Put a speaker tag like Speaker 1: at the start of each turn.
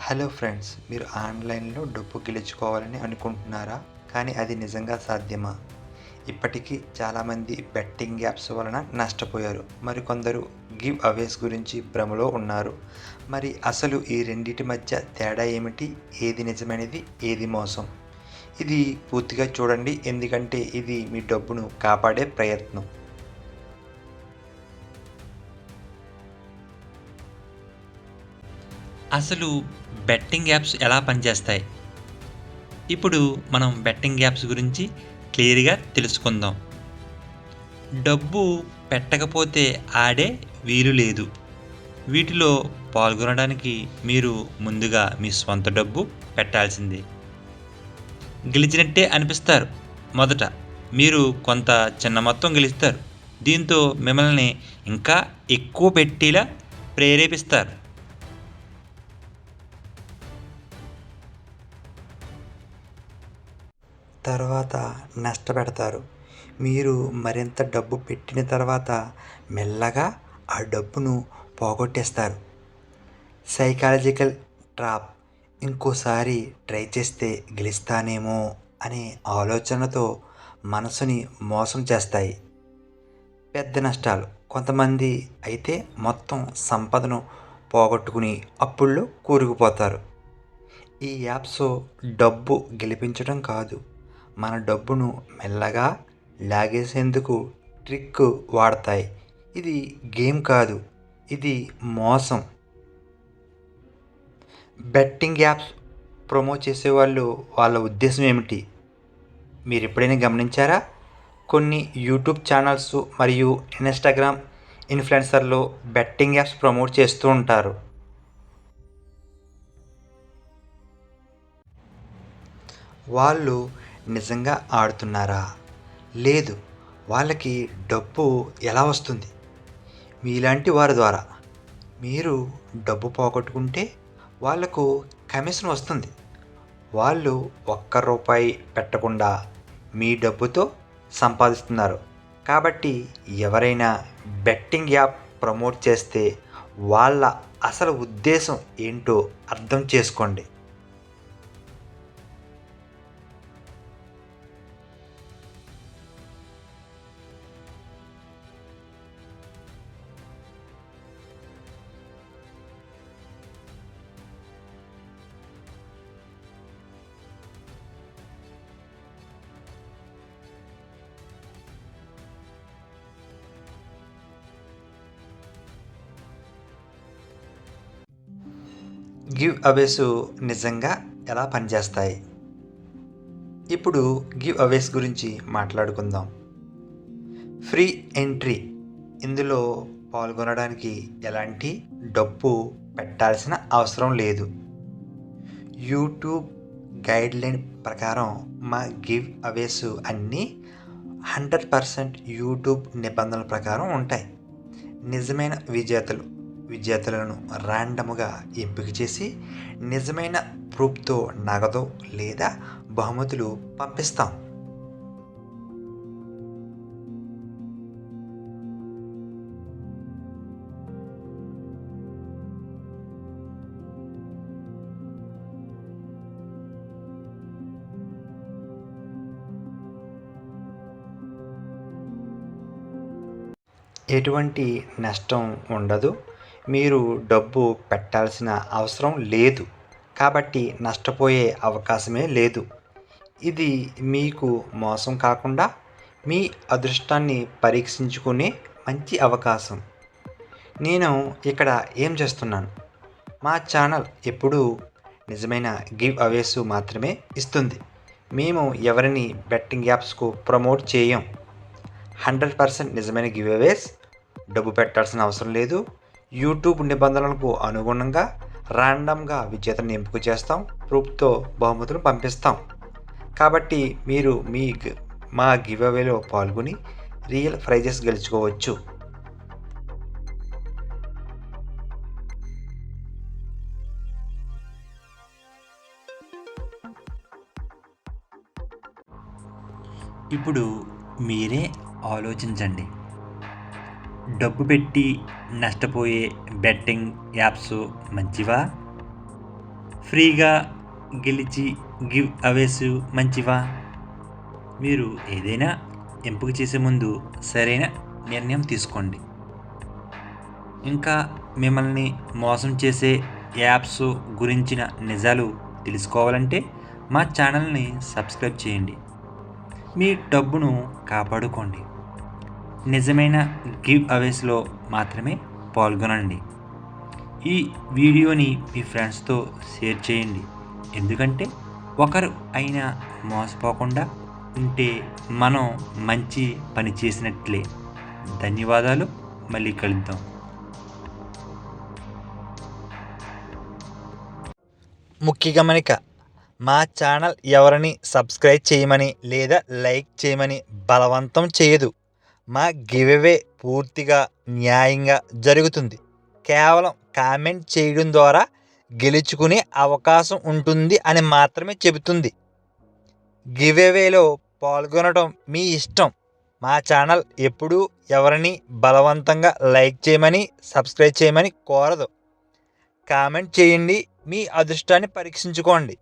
Speaker 1: Hello friends మీరు ఆన్లైన్లో డబ్బు గెలుచుకోవాలని అనుకుంటున్నారా? కానీ అది నిజంగా సాధ్యమా? ఇప్పటికీ చాలామంది బెట్టింగ్ యాప్స్ వలన నష్టపోయారు. మరికొందరు గివ్ అవేస్ గురించి భ్రమలో ఉన్నారు. మరి అసలు ఈ రెండింటి మధ్య తేడా ఏమిటి? ఏది నిజమైనది ఏది మోసం? ఇది పూర్తిగా చూడండి ఎందుకంటే ఇది మీ డబ్బును కాపాడే ప్రయత్నం.
Speaker 2: అసలు బెట్టింగ్ యాప్స్ ఎలా పనిచేస్తాయి? ఇప్పుడు మనం బెట్టింగ్ యాప్స్ గురించి క్లియర్గా తెలుసుకుందాం. డబ్బు పెట్టకపోతే ఆడే వీలు లేదు. వీటిలో పాల్గొనడానికి మీరు ముందుగా మీ స్వంత డబ్బు పెట్టాల్సిందే. గెలిచినట్టే అనిపిస్తారు. మొదట మీరు కొంత చిన్న మొత్తం గెలుస్తారు. దీంతో మిమ్మల్ని ఇంకా ఎక్కువ పెట్టేలా ప్రేరేపిస్తారు.
Speaker 1: తర్వాత నష్టపెడతారు. మీరు మరింత డబ్బు పెట్టిన తర్వాత మెల్లగా ఆ డబ్బును పోగొట్టేస్తారు. సైకాలజికల్ ట్రాప్ ఇంకోసారి ట్రై చేస్తే గెలుస్తానేమో అనే ఆలోచనతో మనసుని మోసం చేస్తాయి. పెద్ద నష్టాలు. కొంతమంది అయితే మొత్తం సంపదను పోగొట్టుకుని అప్పుల్లో కూరుకుపోతారు. ఈ యాప్స్ డబ్బు గెలిపించడం కాదు. మన డబ్బును మెల్లగా లాగేసేందుకు ట్రిక్ వాడతాయి. ఇది గేమ్ కాదు ఇది మోసం. బెట్టింగ్ యాప్స్ ప్రమోట్ చేసేవాళ్ళు వాళ్ళ ఉద్దేశం ఏమిటి? మీరు ఎప్పుడైనా గమనించారా? కొన్ని యూట్యూబ్ ఛానల్స్ మరియు ఇన్స్టాగ్రామ్ ఇన్ఫ్లుయెన్సర్లు బెట్టింగ్ యాప్స్ ప్రమోట్ చేస్తూ ఉంటారు. వాళ్ళు నిజంగా ఆడుతున్నారా? లేదు వాళ్ళకి డబ్బు ఎలా వస్తుంది? మీలాంటి వారి ద్వారా. మీరు డబ్బు పోగొట్టుకుంటే వాళ్ళకు కమిషన్ వస్తుంది. వాళ్ళు ఒక్క రూపాయి పెట్టకుండా మీ డబ్బుతో సంపాదిస్తున్నారు. కాబట్టి ఎవరైనా బెట్టింగ్ యాప్ ప్రమోట్ చేస్తే వాళ్ళ అసలు ఉద్దేశం ఏంటో అర్థం చేసుకోండి. గివ్ అవేస్ నిజంగా ఎలా పనిచేస్తాయి? ఇప్పుడు గివ్ అవేస్ గురించి మాట్లాడుకుందాం. Free entry. ఇందులో పాల్గొనడానికి ఎలాంటి డబ్బు పెట్టాల్సిన అవసరం లేదు. యూట్యూబ్ గైడ్లైన్ ప్రకారం మా గివ్ అవేస్ అన్నీ హండ్రెడ్ పర్సెంట్ యూట్యూబ్ నిబంధనల ప్రకారం ఉంటాయి. నిజమైన విజేతలు విజేతలను ర్యాండమ్గా ఎంపిక చేసి నిజమైన ప్రూఫ్తో నగదు లేదా బహుమతులు పంపిస్తాం. ఎటువంటి నష్టం ఉండదు. మీరు డబ్బు పెట్టాల్సిన అవసరం లేదు. కాబట్టి నష్టపోయే అవకాశమే లేదు. ఇది మీకు మోసం కాకుండా మీ అదృష్టాన్ని పరీక్షించుకునే మంచి అవకాశం. నేను ఇక్కడ ఏం చేస్తున్నాను? మా ఛానల్ ఎప్పుడూ నిజమైన గివ్ అవేస్ మాత్రమే ఇస్తుంది. మేము ఎవరిని బెట్టింగ్ యాప్స్కు ప్రమోట్ చేయం? హండ్రెడ్ పర్సెంట్ నిజమైన గివ్ అవేస్ డబ్బు పెట్టాల్సిన అవసరం లేదు. యూట్యూబ్ నిబంధనలకు అనుగుణంగా ర్యాండమ్గా విజేతను ఎంపిక చేస్తాం ప్రూఫ్తో బహుమతులు పంపిస్తాం. కాబట్టి మీరు మీ మా గివ్ అవేలో పాల్గొని రియల్ ప్రైజెస్ గెలుచుకోవచ్చు.
Speaker 2: ఇప్పుడు మీరే ఆలోచించండి. డబ్బు పెట్టి నష్టపోయే బెట్టింగ్ యాప్స్ మంచివా? ఫ్రీగా గెలిచి గివ్ అవేస్ మంచివా? మీరు ఏదైనా ఎంపిక చేసే ముందు సరైన నిర్ణయం తీసుకోండి. ఇంకా మిమ్మల్ని మోసం చేసే యాప్స్ గురించిన నిజాలు తెలుసుకోవాలంటే మా ఛానల్ని సబ్స్క్రైబ్ చేయండి. మీ డబ్బును కాపాడుకోండి. నిజమైన గివ్ అవేస్లో మాత్రమే పాల్గొనండి. ఈ వీడియోని మీ ఫ్రెండ్స్తో షేర్ చేయండి. ఎందుకంటే ఒకరు అయినా మోసపోకుండా ఉంటే మనం మంచి పని చేసినట్లే. ధన్యవాదాలు. మళ్ళీ కలుద్దాం.
Speaker 1: ముఖ్య గమనిక మా ఛానల్ ఎవరిని సబ్స్క్రైబ్ చేయమని లేదా లైక్ చేయమని బలవంతం చేయదు. మా గివ్వే పూర్తిగా న్యాయంగా జరుగుతుంది. కేవలం కామెంట్ చేయడం ద్వారా గెలుచుకునే అవకాశం ఉంటుంది అని మాత్రమే చెబుతుంది. గివ్వేలో పాల్గొనడం మీ ఇష్టం. మా ఛానల్ ఎప్పుడూ ఎవరిని బలవంతంగా లైక్ చేయమని సబ్స్క్రైబ్ చేయమని కోరదు. కామెంట్ చేయండి మీ అదృష్టాన్ని పరీక్షించుకోండి.